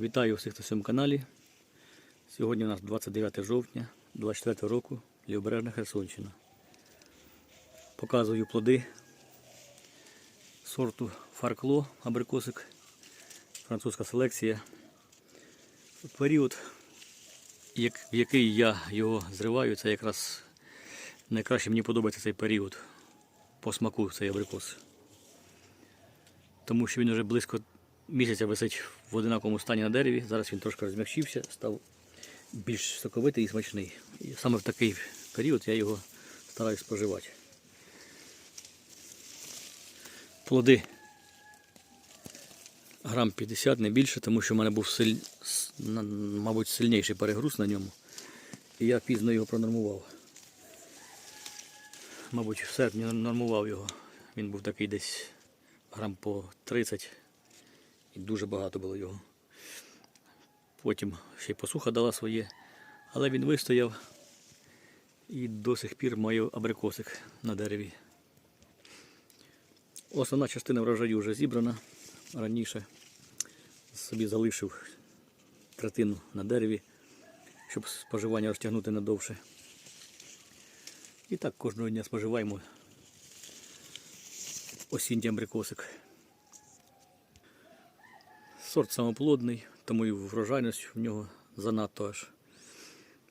Вітаю всіх на цьому каналі. Сьогодні у нас 29 жовтня 24 року, Лівобережна Херсонщина. Показую плоди сорту Фаркло абрикосик, французька селекція. Період, в який я його зриваю, це якраз найкраще мені подобається цей період по смаку цей абрикос. Тому що він вже близько місяця висить в одинаковому стані на дереві. Зараз він трошки розм'якшився, став більш соковитий і смачний. І саме в такий період я його стараюсь споживати. Плоди грам 50, не більше, тому що в мене був силь... мабуть, сильніший перегруз на ньому. І я пізно його пронормував. Мабуть, в серпні нормував його. Він був такий десь грам по 30 і дуже багато було його. Потім ще й посуха дала своє, але він вистояв і до сих пір маю абрикосик на дереві. Основна частина врожаю вже зібрана раніше. Собі залишив третину на дереві, щоб споживання розтягнути надовше. І так кожного дня споживаємо осінній абрикосик. Сорт самоплодний, тому і врожайність в нього занадто аж.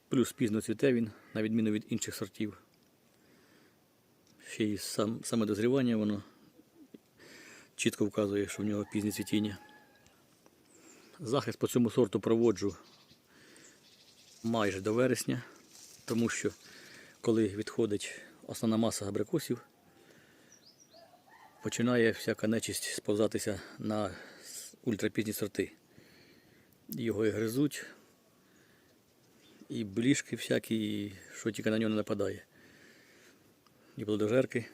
Плюс пізно цвіте він, на відміну від інших сортів. Ще й сам, саме дозрівання воно чітко вказує, що в нього пізнє цвітіння. Захист по цьому сорту проводжу майже до вересня, тому що коли відходить основна маса абрикосів, починає всяка нечисть сповзатися на ультрапізні сорти. Його і гризуть, і бліжки всякі, і що тільки на нього не нападає. І плодожерки.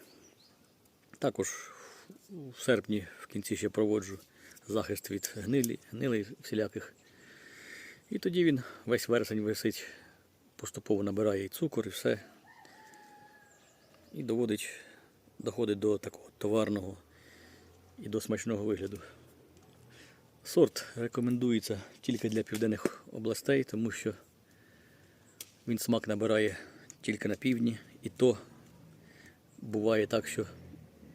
Також в серпні в кінці ще проводжу захист від гнилі, гнилей всіляких. І тоді він весь вересень висить, поступово набирає і цукор, і все. І доводить, доходить до такого товарного і до смачного вигляду. Сорт рекомендується тільки для південних областей, тому що він смак набирає тільки на півдні, і то буває так, що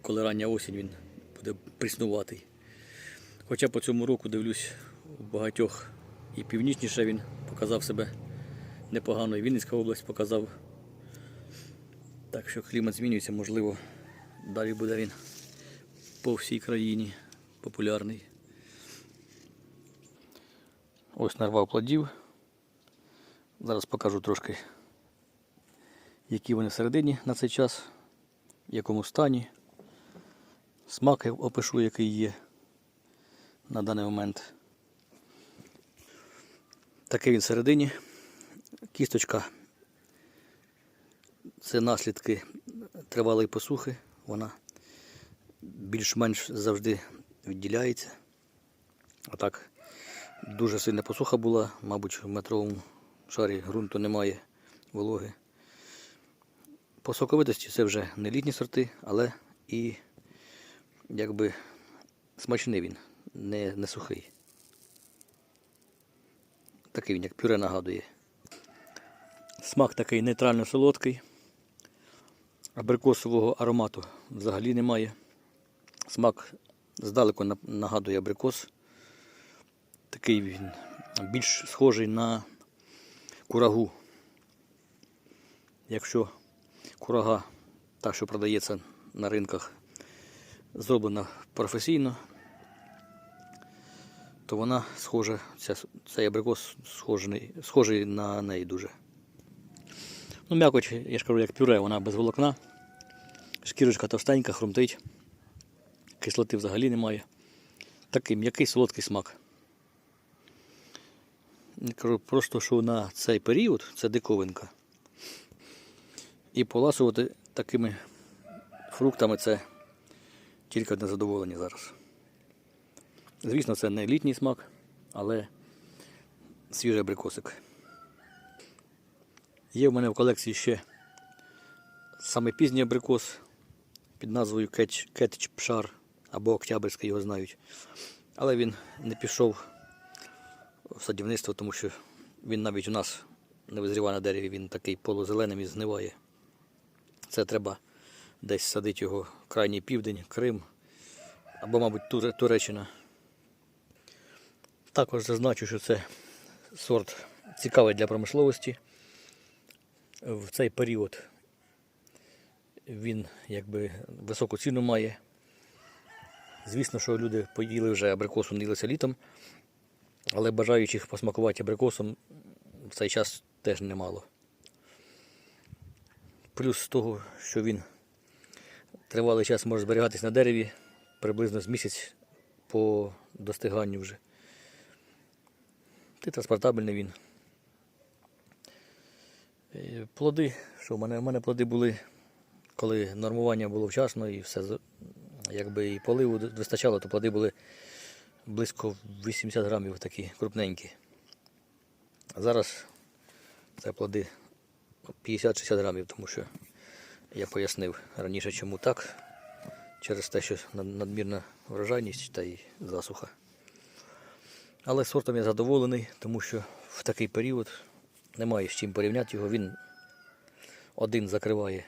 коли рання осінь він буде пріснуватий. Хоча по цьому року дивлюсь, у багатьох і північніше він показав себе непогано, і Вінницька область показав. Так що клімат змінюється, можливо, далі буде він по всій країні популярний. Ось нарвав плодів. Зараз покажу трошки, які вони всередині на цей час, в якому стані. Смак опишу, який є на даний момент. Такий він всередині. Кісточка це наслідки тривалої посухи. Вона більш-менш завжди відділяється. А так, дуже сильна посуха була, мабуть, в метровому шарі ґрунту немає вологи. По соковитості це вже не літні сорти, але і якби смачний він, не, не сухий. Такий він, як пюре нагадує. Смак такий нейтрально солодкий. Абрикосового аромату взагалі немає. Смак здалеку нагадує абрикос. Такий він більш схожий на курагу. Якщо курага, та, що продається на ринках, зроблена професійно, то вона схожа, ця, цей абрикос схожий, схожий на неї дуже. Ну, м'якоть, я ж кажу, як пюре, вона без волокна. Шкірочка товстенька, хрумтить. Кислоти взагалі немає. Такий м'який солодкий смак. Просто, що на цей період це диковинка. І поласувати такими фруктами це тільки одне задоволення зараз. Звісно, це не літній смак, але свіжий абрикосик. Є в мене в колекції ще саме пізній абрикос під назвою Кетч Пшар або Октябрьський його знають. Але він не пішов садівництво, тому що він навіть у нас не визріває на дереві, він такий полузеленим і згниває. Це треба десь садити його в крайній південь, Крим або, мабуть, Туреччина. Також зазначу, що це сорт цікавий для промисловості. В цей період він якби високу ціну має. Звісно, що люди поїли вже абрикосу, наїлися літом, але бажаючих посмакувати абрикосом в цей час теж немало. Плюс з того, що він тривалий час може зберігатись на дереві, приблизно з місяць по достиганню вже. Ти транспортабельний він. Е, Плоди, що в мене, в мене плоди були, коли нормування було вчасно і все якби і поливу вистачало, то плоди були близько 80 грамів такі крупненькі. А зараз це плоди 50-60 грамів, тому що я пояснив раніше, чому так. Через те, що надмірна врожайність та й засуха. Але сортом я задоволений, тому що в такий період немає з чим порівняти його. Він один закриває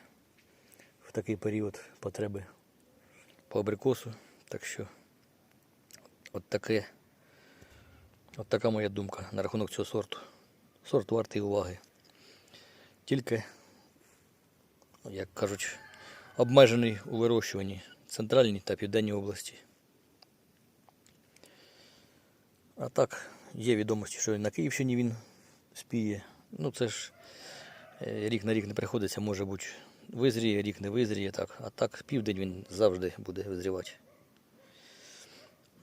в такий період потреби по абрикосу. Так що от таке, от така моя думка на рахунок цього сорту. Сорт вартий уваги. Тільки, як кажуть, обмежений у вирощуванні центральній та південній області. А так, є відомості, що і на Київщині він спіє. Ну це ж е, рік на рік не приходиться, може бути визріє, рік не визріє. Так. А так південь він завжди буде визрівати.